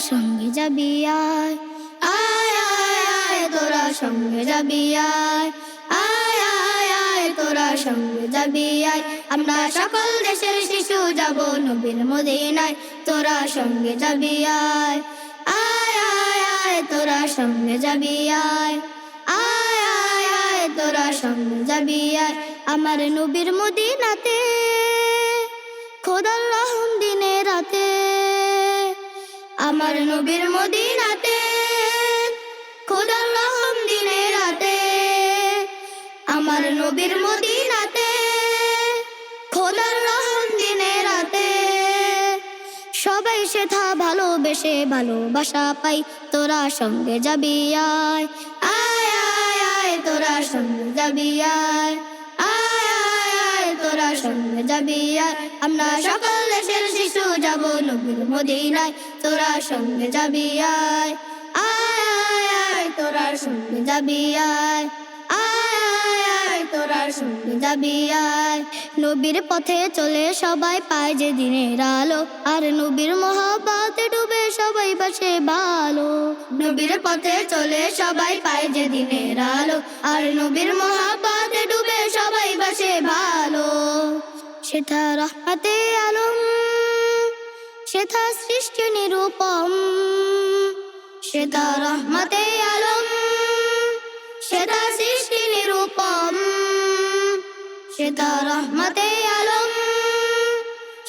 সঙ্গে যাবি আয়। আয় আয় আয়, তোরা সঙ্গে যাবি আয়। আয় আয় আয়, তোরা সঙ্গে যাবি আয়। আমরা সকল দেশের শিশু যাব নবীর মদিনায়। তোরা সঙ্গে যাবি আয়। আয় আয় আয়, তোরা সঙ্গে যাবি আয়। আয় আয় আয়, তোরা সঙ্গে যাবি আয়। আমার নবীর মদিনাতে, খোদার রহম দিনে রাতে। আমার নবীর মদিনাতে খোদার রহম দিনে রাতে। আমার নবীর মদিনাতে খোদার রহম দিনে রাতে। সবাই সেথা ভালোবেসে ভালোবাসা পাই, তোরা সঙ্গে যাবি, আয়। আয় আয় আয়, তোরা সঙ্গে যাবি, আয়। সঙ্গে যাবি আয় আমরা সকল দেশের শিশু যাব নবীর মদিনায়। তোরা সঙ্গে যাবি আয় আয় আয় তোরা আয় তোরা সঙ্গে যাবি আয়। নবীর পথে চলে সবাই পায় যে দিনের আলো, আর নবীর মহাবাতে ডুবে সবাই বাসে ভালো। নবীর পথে চলে সবাই পায় যে দিনের আলো, আর নবীর মহাবাতে ডুবে সবাই বাসে ভালো। সেথা রহমাতে আলম সেথা সৃষ্টি নিরূপম সেথা রহমাতে আলম, সেটা সৃষ্টি নিরূপম, সেটা রহমতে আলম,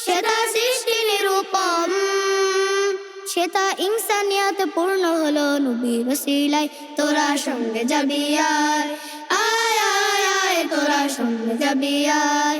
সেটা সৃষ্টি নিরূপম, সেটা ইনসানিয়াত পূর্ণ হলো নবীর রসিলাই তোরা সঙ্গে যাবি আয় আয় আয়, তোরা সঙ্গে যাবি আয়।